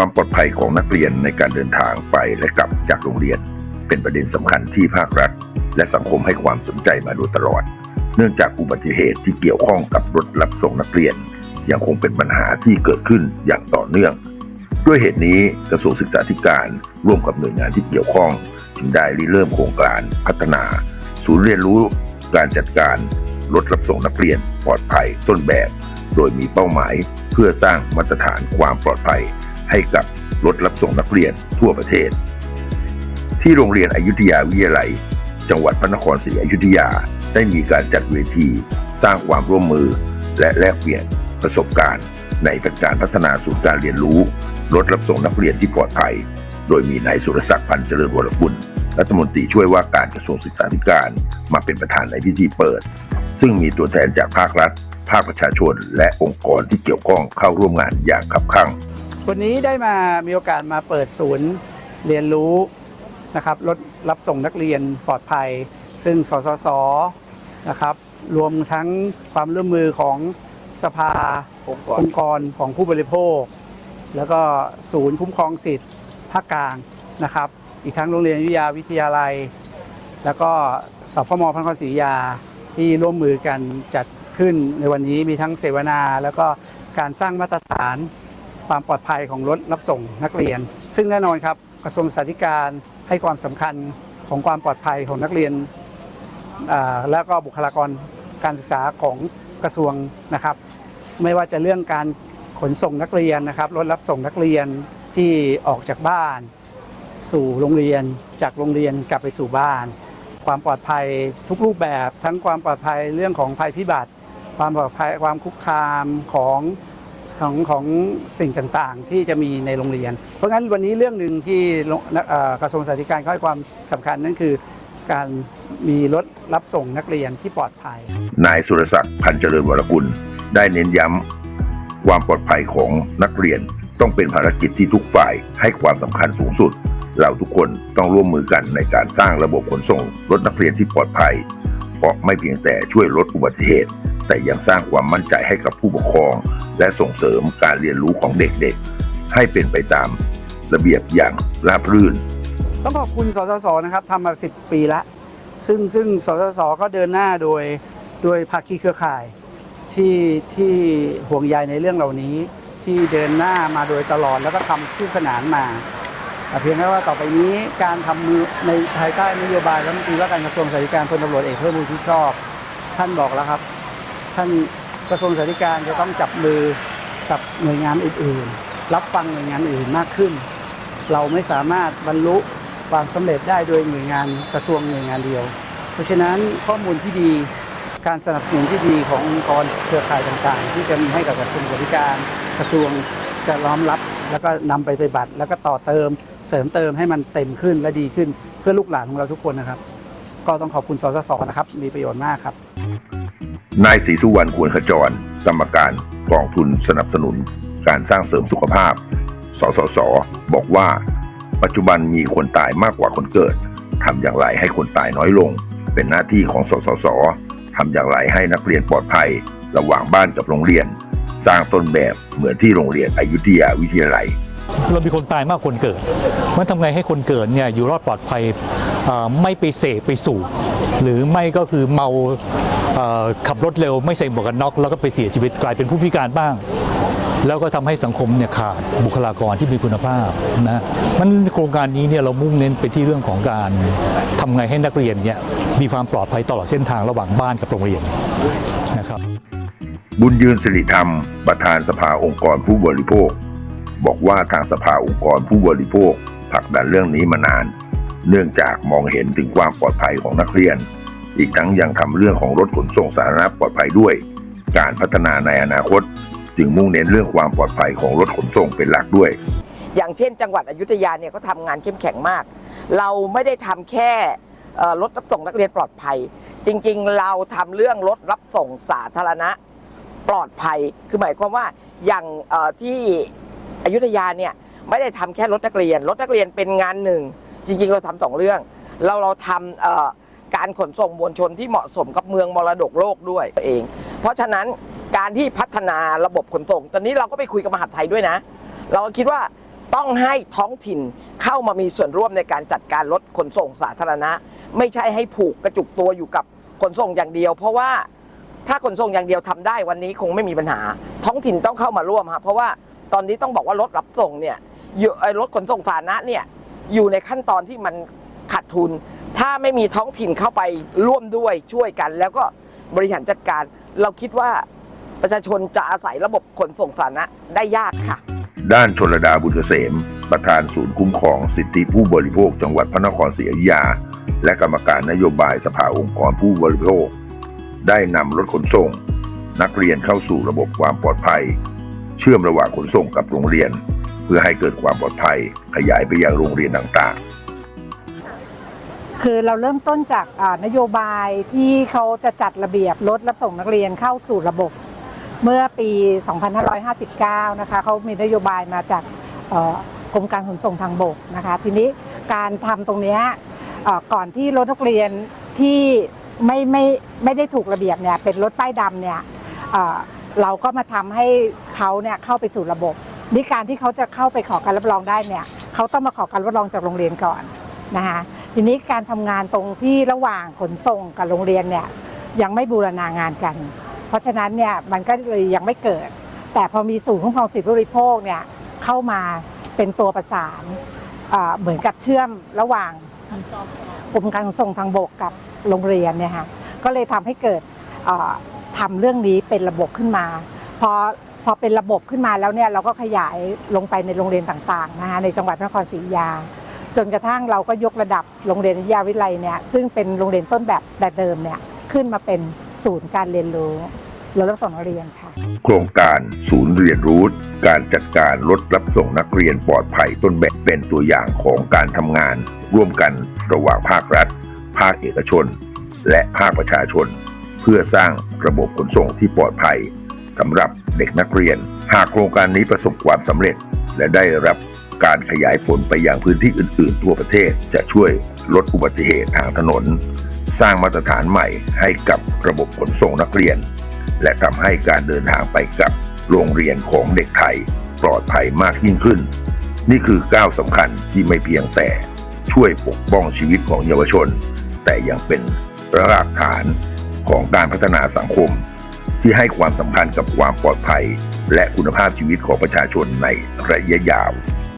ความปลอดภัยของนักเรียนในการเดินทางไปและกลับจากโรงเรียน เป็นประเด็นสำคัญที่ภาครัฐ และสังคมให้ความสนใจมาโดยตลอด เนื่องจากอุบัติเหตุที่เกี่ยวข้องกับรถรับส่งนักเรียน ยังคงเป็นปัญหาที่เกิดขึ้นอย่างต่อเนื่อง ด้วยเหตุนี้กระทรวงศึกษาธิการร่วมกับหน่วยงานที่เกี่ยวข้อง จึงได้ริเริ่มโครงการพัฒนา ศูนย์เรียนรู้การจัดการรถรับส่งนักเรียนปลอดภัยต้นแบบ โดยมีเป้าหมายเพื่อสร้างมาตรฐานความปลอดภัย ให้กับรถรับส่งนักเรียนทั่วประเทศ ที่โรงเรียนอยุธยาวิทยาลัย จังหวัดพระนครศรีอยุธยาได้มีการจัดเวทีสร้างความร่วมมือ และแลกเปลี่ยนประสบการณ์ ในการพัฒนาศูนย์การเรียนรู้รถรับส่งนักเรียนที่ปลอดภัย โดยมีนายสุรศักดิ์พันธ์เจริญวรกุลรัฐมนตรีช่วยว่าการกระทรวงศึกษาธิการมาเป็นประธานในพิธีเปิด ซึ่งมีตัวแทนจากภาครัฐ ภาคประชาชน และองค์กรที่เกี่ยวข้องเข้าร่วมงานอย่างคับคั่ง วันนี้ได้มามีโอกาสมาเปิดศูนย์เรียนรู้นะครับรถรับส่งนักเรียนปลอดภัย ซึ่งสสสนะครับรวมทั้งความร่วมมือของสภาองค์กรของผู้บริโภค แล้วก็ศูนย์คุ้มครองสิทธิ์ภาคกลางนะครับ อีกทั้งโรงเรียนวิทยาวิทยาลัย แล้วก็สพมพระนครศรีอยุธยาที่ร่วมมือกันจัดขึ้นในวันนี้มีทั้งเสวนา แล้วก็การสร้างมาตรฐาน ความปลอดภัยของรถรับส่งนักเรียน ซึ่งแน่นอนครับกระทรวงศึกษาธิการให้ความสำคัญของความปลอดภัยของนักเรียน แล้วก็บุคลากรการศึกษาของกระทรวงนะครับ ไม่ว่าจะเรื่องการขนส่งนักเรียนนะครับรถรับส่งนักเรียนที่ออกจากบ้าน สู่โรงเรียนจากโรงเรียนกลับไปสู่บ้าน ความปลอดภัยทุกรูปแบบ ทั้งความปลอดภัยเรื่องของภัยพิบัติ ความปลอดภัยความคุกคามของ ของของสิ่งต่างๆ ที่จะมีในโรงเรียน เพราะงั้นวันนี้เรื่องหนึ่งที่กระทรวงสาธารณสุขให้ความสำคัญนั่นคือ การมีรถรับส่งนักเรียนที่ปลอดภัย นายสุรศักดิ์พันเจริญวรกุล ได้เน้นย้ำความปลอดภัยของนักเรียนต้องเป็นภารกิจที่ทุกฝ่ายให้ความสำคัญสูงสุด เราทุกคนต้องร่วมมือกันในการสร้างระบบขนส่งรถนักเรียนที่ปลอดภัย เพราะไม่เพียงแต่ช่วยลดอุบัติเหตุ แต่ยังสร้างความมั่นใจให้กับผู้ปกครอง และส่งเสริมการเรียนรู้ของเด็กๆ ให้เป็นไปตามระเบียบอย่างราบรื่น ต้องขอบคุณสสสนะครับทำมา 10 ปีละ ซึ่งซึ่งสสสก็เดินหน้าโดยโดยภาคีเครือข่าย ที่ที่ห่วงใยในเรื่องเหล่านี้ ที่เดินหน้ามาโดยตลอดแล้วก็ทำคู่ขนานมาแต่เพียงแค่ว่าต่อไปนี้การทำมือในภายใต้นโยบายรัฐมนตรีว่าการกระทรวงสาธารณสุขพลตำรวจเอกเพิ่มพูนที่ชอบ ท่านบอกแล้วครับ ท่านกระทรวงสาธารณสุขจะต้องจับมือกับหน่วยงานอื่นๆ รับฟังหน่วยงานอื่นมากขึ้น เราไม่สามารถบรรลุความสำเร็จได้โดยหน่วยงานกระทรวงหน่วยงานเดียว เพราะฉะนั้นข้อมูลที่ดีการสนับสนุนที่ดีขององค์กรเครือข่ายต่างๆ ที่จะมีให้กับกระทรวงสวัสดิการกระทรวงจะล้อมรับ แล้วก็นำไปปฏิบัติ แล้วก็ต่อเติมเสริมเติมให้มันเต็มขึ้นและดีขึ้นเพื่อลูกหลานของเราทุกคนนะครับ ก็ต้องขอบคุณสสสนะครับ มีประโยชน์มากครับ นายศรีสุวรรณควรขจร กรรมการกองทุนสนับสนุน การสร้างเสริมสุขภาพ สสส บอกว่า ปัจจุบันมีคนตายมากกว่าคนเกิดทำอย่างไรให้คนตายน้อยลง เป็นหน้าที่ของสสสทำอย่างไรให้นักเรียนปลอดภัย ระหว่างบ้านกับโรงเรียน สร้างต้นแบบเหมือนที่โรงเรียนอยุธยาวิทยาลัยเรามีคนตายมากกว่าคนเกิดมันทำไงให้คนเกิดเนี่ยอยู่รอดปลอดภัยไม่ไปเสพไปสูบหรือไม่ก็คือเมา ขับรถเร็วไม่ใส่หมวกกันน็อกแล้วก็ไปเสียชีวิตกลายเป็นผู้พิการบ้าง แล้วก็ทำให้สังคมเนี่ยขาดบุคลากรที่มีคุณภาพนะมันโครงการนี้เนี่ยเรามุ่งเน้นไปที่เรื่องของการทำไงให้นักเรียนเนี่ยมีความปลอดภัยตลอดเส้นทางระหว่างบ้านกับโรงเรียนนะครับบุญยืนสิริธรรม ประธานสภาองค์กรผู้บริโภค บอกว่าทางสภาองค์กรผู้บริโภคผลักดันเรื่องนี้มานาน เนื่องจากมองเห็นถึงความปลอดภัยของนักเรียน อีกทั้งยังทำเรื่องของรถขนส่งสาธารณะปลอดภัยด้วย การพัฒนาในอนาคต จึงมุ่งเน้นเรื่องความปลอดภัยของรถขนส่งเป็นหลักด้วย อย่างเช่น จังหวัดอยุธยาเนี่ยเขาทำงานเข้มแข็งมาก เราไม่ได้ทำแค่รถรับส่งนักเรียนปลอดภัย จริงๆ เราทำเรื่องรถรับส่งสาธารณะปลอดภัย คือหมายความว่าอย่างที่อยุธยาเนี่ยไม่ได้ทำแค่รถนักเรียน รถนักเรียนเป็นงานหนึ่ง จริงๆ เราทำสองเรื่อง เราเราทำ การขนส่งมวลชนที่เหมาะสมกับเมืองมรดกโลกด้วยเอง เพราะฉะนั้นการที่พัฒนาระบบขนส่ง ตอนนี้เราก็ไปคุยกับมหาดไทยด้วยนะ เราก็คิดว่าต้องให้ท้องถิ่นเข้ามามีส่วนร่วมในการจัดการรถขนส่งสาธารณะ ไม่ใช่ให้ผูกกระจุกตัวอยู่กับขนส่งอย่างเดียว เพราะว่าถ้าขนส่งอย่างเดียวทำได้วันนี้คงไม่มีปัญหา ท้องถิ่นต้องเข้ามาร่วมครับเพราะว่าตอนนี้ต้องบอกว่ารถรับส่งเนี่ยรถขนส่งสาธารณะเนี่ยอยู่ในขั้นตอนที่มันขาดทุน ถ้าไม่มีท้องถิ่นเข้าไปร่วมด้วยช่วยกัน แล้วก็บริหารจัดการ เราคิดว่าประชาชนจะอาศัยระบบขนส่งสาธารณะได้ยากค่ะ ด้านชนรดาบุญเกษม ประธานศูนย์คุ้มครองสิทธิผู้บริโภคจังหวัดพระนครศรีอยุธยา และกรรมการนโยบายสภาองค์กรผู้บริโภค ได้นำรถขนส่ง นักเรียนเข้าสู่ระบบความปลอดภัย เชื่อมระหว่างขนส่งกับโรงเรียน เพื่อให้เกิดความปลอดภัยขยายไปยังโรงเรียนต่างๆ คือเราเริ่มต้นจากนโยบายที่เขาจะจัดระเบียบรถรับส่งนักเรียนเข้าสู่ระบบ เมื่อปี 2559 นะคะเขามีนโยบายมาจากกรมการขนส่งทางบกนะคะ ทีนี้การทำตรงนี้ก่อนที่รถนักเรียนที่ไม่ไม่ไม่ได้ถูกระเบียบเนี่ยเป็นรถป้ายดำเนี่ยเอ่อเราก็มาทำให้เขาเนี่ยเข้าไปสู่ระบบนี่การที่เขาจะเข้าไปขอการรับรองได้เนี่ยเขาต้องมาขอการรับรองจากโรงเรียนก่อนนะคะ ทีนี้การทำงานตรงที่ระหว่างขนส่งกับโรงเรียนเนี่ยยังไม่บูรณางานกัน เพราะฉะนั้นเนี่ยมันก็เลยยังไม่เกิด แต่พอมีศูนย์คุ้มครองสิทธิผู้บริโภคเนี่ยเข้ามาเป็นตัวประสานเหมือนกับเชื่อมระหว่างกรมการขนส่งทางบกกับโรงเรียนเนี่ยค่ะก็เลยทำให้เกิดอ่าทำเรื่องนี้เป็นระบบขึ้นมาพอพอเป็นระบบขึ้นมาแล้วเนี่ยเราก็ขยายลงไปในโรงเรียนต่างๆนะคะในจังหวัดพระนครศรีอยุธยา จนกระทั่งเราก็ยกระดับโรงเรียนวิทยาวิทยาลัยเนี่ยซึ่งเป็นโรงเรียนต้นแบบแต่เดิมเนี่ยขึ้นมาเป็นศูนย์การเรียนรู้รถรับส่งนักเรียนค่ะ โครงการศูนย์เรียนรู้ การจัดการรถรับส่งนักเรียนปลอดภัยต้นแบบเป็นตัวอย่างของการทำงาน ร่วมกันระหว่างภาครัฐ ภาคเอกชน และภาคประชาชน เพื่อสร้างระบบขนส่งที่ปลอดภัยสำหรับเด็กนักเรียน หากโครงการนี้ประสบความสำเร็จ และได้รับ การขยายผลไปยังพื้นที่อื่น ๆ ทั่วประเทศจะช่วยลดอุบัติเหตุทางถนน สร้างมาตรฐานใหม่ให้กับระบบขนส่งนักเรียน และทำให้การเดินทางไปกับโรงเรียนของเด็กไทยปลอดภัยมากยิ่งขึ้น นี่คือก้าวสำคัญที่ไม่เพียงแต่ช่วยปกป้องชีวิตของเยาวชน แต่ยังเป็นรากฐานของการพัฒนาสังคม ที่ให้ความสำคัญกับความปลอดภัย และคุณภาพชีวิตของประชาชนในระยะยาว